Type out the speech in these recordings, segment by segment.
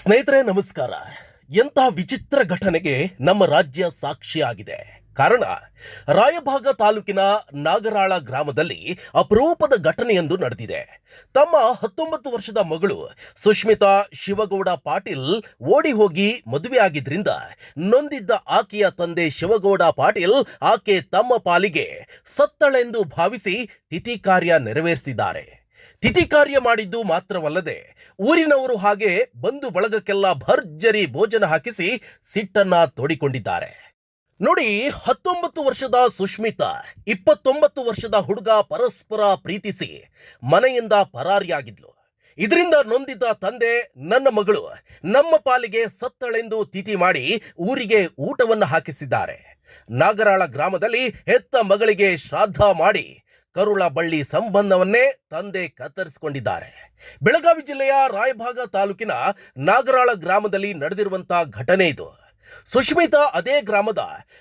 ಸ್ನೇಹಿತರೆ, ನಮಸ್ಕಾರ. ಎಂಥ ವಿಚಿತ್ರ ಘಟನೆಗೆ ನಮ್ಮ ರಾಜ್ಯ ಸಾಕ್ಷಿಯಾಗಿದೆ. ಕಾರಣ, ರಾಯಭಾಗ ತಾಲೂಕಿನ ನಾಗರಾಳ ಗ್ರಾಮದಲ್ಲಿ ಅಪರೂಪದ ಘಟನೆಯೊಂದು ನಡೆದಿದೆ. ತಮ್ಮ ಹತ್ತೊಂಬತ್ತು ವರ್ಷದ ಮಗಳು ಸುಷ್ಮಿತಾ ಶಿವಗೌಡ ಪಾಟೀಲ್ ಓಡಿ ಹೋಗಿ ಮದುವೆಯಾಗಿದ್ದರಿಂದ ನೊಂದಿದ್ದ ಆಕೆಯ ತಂದೆ ಶಿವಗೌಡ ಪಾಟೀಲ್ ಆಕೆ ತಮ್ಮ ಪಾಲಿಗೆ ಸತ್ತಳೆಂದು ಭಾವಿಸಿ ತಿಥಿ ಕಾರ್ಯ ನೆರವೇರಿಸಿದ್ದಾರೆ. ತಿಥಿ ಕಾರ್ಯ ಮಾಡಿದ್ದು ಮಾತ್ರವಲ್ಲದೆ ಊರಿನವರು ಹಾಗೆ ಬಂಧು ಬಳಗಕ್ಕೆಲ್ಲ ಭರ್ಜರಿ ಭೋಜನ ಹಾಕಿಸಿ ಸಿಟ್ಟನ್ನ ತೋಡಿಕೊಂಡಿದ್ದಾರೆ. ನೋಡಿ, ಹತ್ತೊಂಬತ್ತು ವರ್ಷದ ಸುಷ್ಮಿತಾ ಇಪ್ಪತ್ತೊಂಬತ್ತು ವರ್ಷದ ಹುಡುಗ ಪರಸ್ಪರ ಪ್ರೀತಿಸಿ ಮನೆಯಿಂದ ಪರಾರಿಯಾಗಿದ್ಲು. ಇದರಿಂದ ನೊಂದಿದ್ದ ತಂದೆ, ನನ್ನ ಮಗಳು ನಮ್ಮ ಪಾಲಿಗೆ ಸತ್ತಳೆಂದು ತಿಥಿ ಮಾಡಿ ಊರಿಗೆ ಊಟವನ್ನು ಹಾಕಿಸಿದ್ದಾರೆ. ನಾಗರಾಳ ಗ್ರಾಮದಲ್ಲಿ ಹೆತ್ತ ಮಗಳಿಗೆ ಶ್ರಾದ್ದ ಮಾಡಿ ಕರುಳ ಬಳ್ಳಿ ಸಂಬಂಧವನ್ನೇ ತಂದೆ ಕತ್ತರಿಸಿಕೊಂಡಿದ್ದಾರೆ. ಬೆಳಗಾವಿ ಜಿಲ್ಲೆಯ ರಾಯಭಾಗ ತಾಲೂಕಿನ ನಾಗರಾಳ ಗ್ರಾಮದಲ್ಲಿ ನಡೆದಿರುವಂತಹ ಘಟನೆ ಇದು. ಸುಷ್ಮಿತಾ ಅದೇ ಗ್ರಾಮದ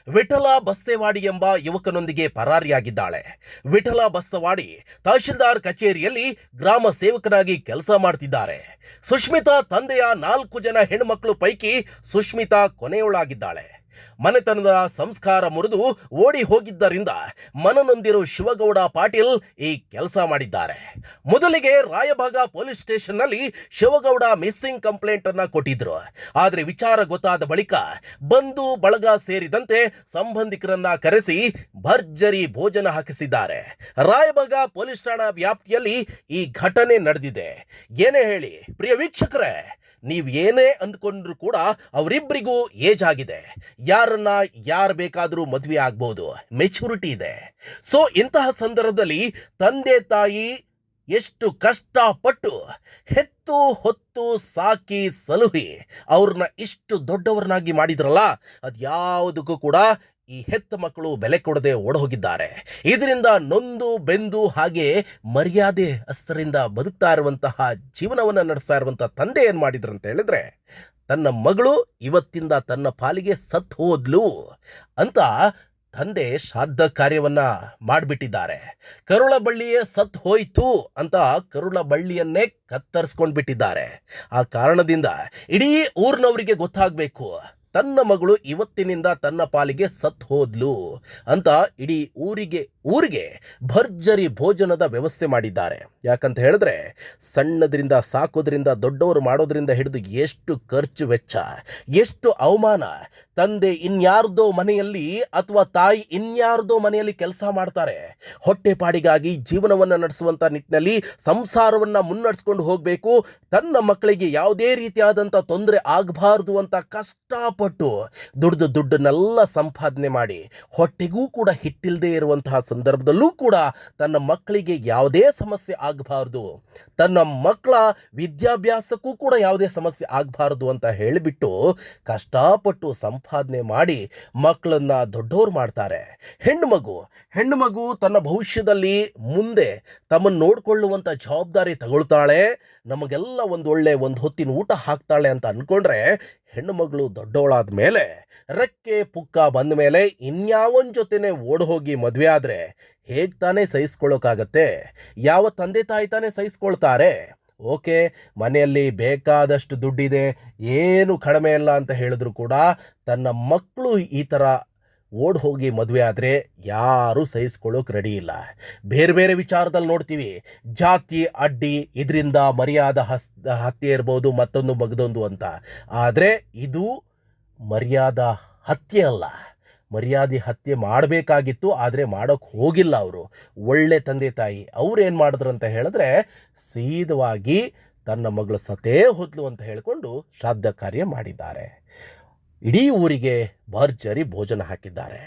ವಿಠಲ ಬಸ್ತೆವಾಡಿ ಎಂಬ ಯುವಕನೊಂದಿಗೆ ಪರಾರಿಯಾಗಿದ್ದಾಳೆ. ವಿಠಲ ಬಸ್ಸವಾಡಿ ತಹಶೀಲ್ದಾರ್ ಕಚೇರಿಯಲ್ಲಿ ಗ್ರಾಮ ಸೇವಕನಾಗಿ ಕೆಲಸ ಮಾಡ್ತಿದ್ದಾರೆ. ಸುಷ್ಮಿತಾ ತಂದೆಯ ನಾಲ್ಕು ಜನ ಹೆಣ್ಮಕ್ಳು ಪೈಕಿ ಸುಷ್ಮಿತಾ ಕೊನೆಯವಳಾಗಿದ್ದಾಳೆ. ಮನೆತನದ ಸಂಸ್ಕಾರ ಮುರಿದು ಓಡಿ ಹೋಗಿದ್ದರಿಂದ ಮನನೊಂದಿರೋ ಶಿವಗೌಡ ಪಾಟೀಲ್ ಈ ಕೆಲಸ ಮಾಡಿದ್ದಾರೆ. ಮೊದಲಿಗೆ ರಾಯಭಾಗ ಪೊಲೀಸ್ ಸ್ಟೇಷನ್ನಲ್ಲಿ ಶಿವಗೌಡ ಮಿಸ್ಸಿಂಗ್ ಕಂಪ್ಲೇಂಟ್ ಅನ್ನ ಕೊಟ್ಟಿದ್ರು. ಆದ್ರೆ ವಿಚಾರ ಗೊತ್ತಾದ ಬಳಿಕ ಬಂಧು, ಬಳಗ ಸೇರಿದಂತೆ ಸಂಬಂಧಿಕರನ್ನ ಕರೆಸಿ ಭರ್ಜರಿ ಭೋಜನ ಹಾಕಿಸಿದ್ದಾರೆ. ರಾಯಭಾಗ ಪೊಲೀಸ್ ಠಾಣಾ ವ್ಯಾಪ್ತಿಯಲ್ಲಿ ಈ ಘಟನೆ ನಡೆದಿದೆ. ಏನೇ ಹೇಳಿ, ಪ್ರಿಯ ವೀಕ್ಷಕರೇ ನೀವು ಏನೇ ಅಂದ್ಕೊಂಡ್ರು ಕೂಡ ಅವರಿಬ್ಬರಿಗೂ ಏಜ್ ಆಗಿದೆ. ಯಾರನ್ನ ಯಾರು ಬೇಕಾದರೂ ಮದುವೆ ಆಗ್ಬೋದು. ಮೆಚುರಿಟಿ ಇದೆ. ಸೊ ಇಂತಹ ಸಂದರ್ಭದಲ್ಲಿ ತಂದೆ ತಾಯಿ ಎಷ್ಟು ಕಷ್ಟಪಟ್ಟು ಹೆತ್ತು ಹೊತ್ತು ಸಾಕಿ ಸಲುಹಿ ಅವ್ರನ್ನ ಇಷ್ಟು ದೊಡ್ಡವ್ರನ್ನಾಗಿ ಮಾಡಿದ್ರಲ್ಲ, ಅದ್ಯಾವುದಕ್ಕೂ ಕೂಡ ಈ ಹೆತ್ತ ಮಕ್ಕಳು ಬೆಲೆ ಕೊಡದೆ ಓಡಹೋಗಿದ್ದಾರೆ. ಇದರಿಂದ ನೊಂದು, ಬೆಂದು ಹಾಗೆ ಮರ್ಯಾದೆ ಅಸ್ತರಿಂದ ಬದುಕ್ತಾ ಇರುವಂತಹ ಜೀವನವನ್ನು ನಡೆಸ್ತಾ ಇರುವಂತಹ ತಂದೆ ಏನು ಮಾಡಿದ್ರು ಅಂತ ಹೇಳಿದ್ರೆ, ತನ್ನ ಮಗಳು ಇವತ್ತಿಂದ ತನ್ನ ಪಾಲಿಗೆ ಸತ್ ಹೋದ್ಲು ಅಂತ ತಂದೆ ಶ್ರಾದ್ದ ಕಾರ್ಯವನ್ನ ಮಾಡಿಬಿಟ್ಟಿದ್ದಾರೆ. ಕರುಳ ಬಳ್ಳಿಯೇ ಸತ್ ಹೋಯ್ತು ಅಂತ ಕರುಳ ಬಳ್ಳಿಯನ್ನೇ ಕತ್ತರಿಸ್ಕೊಂಡ್ಬಿಟ್ಟಿದ್ದಾರೆ. ಆ ಕಾರಣದಿಂದ ಇಡೀ ಊರಿನವರಿಗೆ ಗೊತ್ತಾಗಬೇಕು. ತನ್ನ ಮಗಳು ಇವತ್ತಿನಿಂದ ತನ್ನ ಪಾಲಿಗೆ ಸತ್ ಹೋದ್ಲು ಅಂತ ಇಡೀ ಊರಿಗೆ ಊರಿಗೆ ಭರ್ಜರಿ ಭೋಜನದ ವ್ಯವಸ್ಥೆ ಮಾಡಿದ್ದಾರೆ. ಯಾಕಂತ ಹೇಳಿದ್ರೆ ಸಣ್ಣದ್ರಿಂದ ಸಾಕೋದ್ರಿಂದ ದೊಡ್ಡವರು ಮಾಡೋದ್ರಿಂದ ಹಿಡಿದು ಎಷ್ಟು ಖರ್ಚು ವೆಚ್ಚ, ಎಷ್ಟು ಅವಮಾನ. ತಂದೆ ಇನ್ಯಾರ್ದೋ ಮನೆಯಲ್ಲಿ ಅಥವಾ ತಾಯಿ ಇನ್ಯಾರ್ದೋ ಮನೆಯಲ್ಲಿ ಕೆಲಸ ಮಾಡ್ತಾರೆ. ಹೊಟ್ಟೆಪಾಡಿಗಾಗಿ ಜೀವನವನ್ನು ನಡೆಸುವಂತ ನಿಟ್ಟಿನಲ್ಲಿ ಸಂಸಾರವನ್ನ ಮುನ್ನಡೆಸ್ಕೊಂಡು ಹೋಗಬೇಕು. ತನ್ನ ಮಕ್ಕಳಿಗೆ ಯಾವುದೇ ರೀತಿಯಾದಂಥ ತೊಂದರೆ ಆಗಬಾರ್ದು ಅಂತ ಕಷ್ಟಪಟ್ಟು ದುಡ್ದು ದುಡ್ಡನ್ನೆಲ್ಲ ಸಂಪಾದನೆ ಮಾಡಿ ಹೊಟ್ಟೆಗೂ ಕೂಡ ಹಿಟ್ಟಿಲ್ಲದೆ ಇರುವಂತಹ ಸಂದರ್ಭದಲ್ಲೂ ಕೂಡ ತನ್ನ ಮಕ್ಕಳಿಗೆ ಯಾವುದೇ ಸಮಸ್ಯೆ ಆಗಬಾರ್ದು. ತನ್ನ ಮಕ್ಕಳ ವಿದ್ಯಾಭ್ಯಾಸಕ್ಕೂ ಕೂಡ ಯಾವುದೇ ಸಮಸ್ಯೆ ಆಗಬಾರ್ದು ಅಂತ ಹೇಳಿಬಿಟ್ಟು ಕಷ್ಟಪಟ್ಟು ಸಂಪಾದನೆ ಮಾಡಿ ಮಕ್ಕಳನ್ನ ದೊಡ್ಡವ್ರು ಮಾಡ್ತಾರೆ. ಹೆಣ್ಣು ಮಗು ತನ್ನ ಭವಿಷ್ಯದಲ್ಲಿ ಮುಂದೆ ತಮ್ಮನ್ನು ನೋಡಿಕೊಳ್ಳುವಂಥ ಜವಾಬ್ದಾರಿ ತಗೊಳ್ತಾಳೆ, ನಮಗೆಲ್ಲ ಒಂದು ಒಳ್ಳೆ ಒಂದು ಹೊತ್ತಿನ ಊಟ ಹಾಕ್ತಾಳೆ ಅಂತ ಅನ್ಕೊಂಡ್ರೆ ಹೆಣ್ಣು ಮಗಳು ದೊಡ್ಡವಳಾದ ಮೇಲೆ ರೆಕ್ಕೆ ಪುಕ್ಕ ಬಂದ ಮೇಲೆ ಇನ್ಯಾವನ್ ಜೊತೆನೆ ಓಡ್ ಹೋಗಿ ಮದುವೆ ಆದ್ರೆ ಹೇಗ್ ತಾನೇ ಸಹಿಸ್ಕೊಳ್ಳೋಕ್ಕಾಗತ್ತೆ ಯಾವ ತಂದೆ ತಾಯಿ ತಾನೇ ಸಹಿಸ್ಕೊಳ್ತಾರೆ? ಓಕೆ, ಮನೆಯಲ್ಲಿ ಬೇಕಾದಷ್ಟು ದುಡ್ಡಿದೆ, ಏನು ಕಡಿಮೆ ಇಲ್ಲ ಅಂತ ಹೇಳಿದ್ರು ಕೂಡ ತನ್ನ ಮಕ್ಕಳು ಈ ಥರ ಓಡ್ ಹೋಗಿ ಮದುವೆ ಆದರೆ ಯಾರೂ ಸಹಿಸ್ಕೊಳ್ಳೋಕೆ ರೆಡಿ ಇಲ್ಲ. ಬೇರೆ ಬೇರೆ ವಿಚಾರದಲ್ಲಿ ನೋಡ್ತೀವಿ. ಜಾತಿ, ಅಡ್ಡಿ, ಇದರಿಂದ ಮರ್ಯಾದ ಹಸ್, ಹತ್ಯೆ ಇರ್ಬೋದು, ಮತ್ತೊಂದು ಮಗದೊಂದು ಅಂತ. ಆದರೆ ಇದು ಮರ್ಯಾದ ಹತ್ಯೆ ಅಲ್ಲ. ಮರ್ಯಾದೆ ಹತ್ಯೆ ಮಾಡಬೇಕಾಗಿತ್ತು, ಆದರೆ ಮಾಡೋಕ್ಕೆ ಹೋಗಿಲ್ಲ ಅವರು. ಒಳ್ಳೆ ತಂದೆ ತಾಯಿ, ಅವ್ರು ಏನು ಮಾಡಿದ್ರು ಅಂತ ಹೇಳಿದ್ರೆ ಸೀದವಾಗಿ ತನ್ನ ಮಗಳು ಸತೇ ಹೊದ್ಲು ಅಂತ ಹೇಳಿಕೊಂಡು ಶ್ರಾದ್ದ ಕಾರ್ಯ ಮಾಡಿದ್ದಾರೆ. ಇಡೀ ಊರಿಗೆ ಭರ್ಜರಿ ಭೋಜನ ಹಾಕಿದ್ದಾರೆ.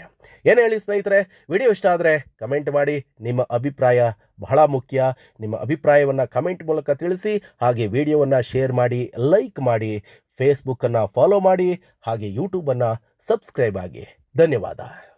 ಏನು ಹೇಳಿ ಸ್ನೇಹಿತರೆ, ವಿಡಿಯೋ ಇಷ್ಟ ಆದರೆ ಕಮೆಂಟ್ ಮಾಡಿ, ನಿಮ್ಮ ಅಭಿಪ್ರಾಯ ಬಹಳ ಮುಖ್ಯ. ನಿಮ್ಮ ಅಭಿಪ್ರಾಯವನ್ನು ಕಮೆಂಟ್ ಮೂಲಕ ತಿಳಿಸಿ, ಹಾಗೆ ವಿಡಿಯೋವನ್ನು ಶೇರ್ ಮಾಡಿ, ಲೈಕ್ ಮಾಡಿ ಫೇಸ್ಬುಕ್ಕನ್ನು ಫಾಲೋ ಮಾಡಿ, ಹಾಗೆ ಯೂಟ್ಯೂಬನ್ನು ಸಬ್ಸ್ಕ್ರೈಬ್ ಆಗಿ. ಧನ್ಯವಾದ.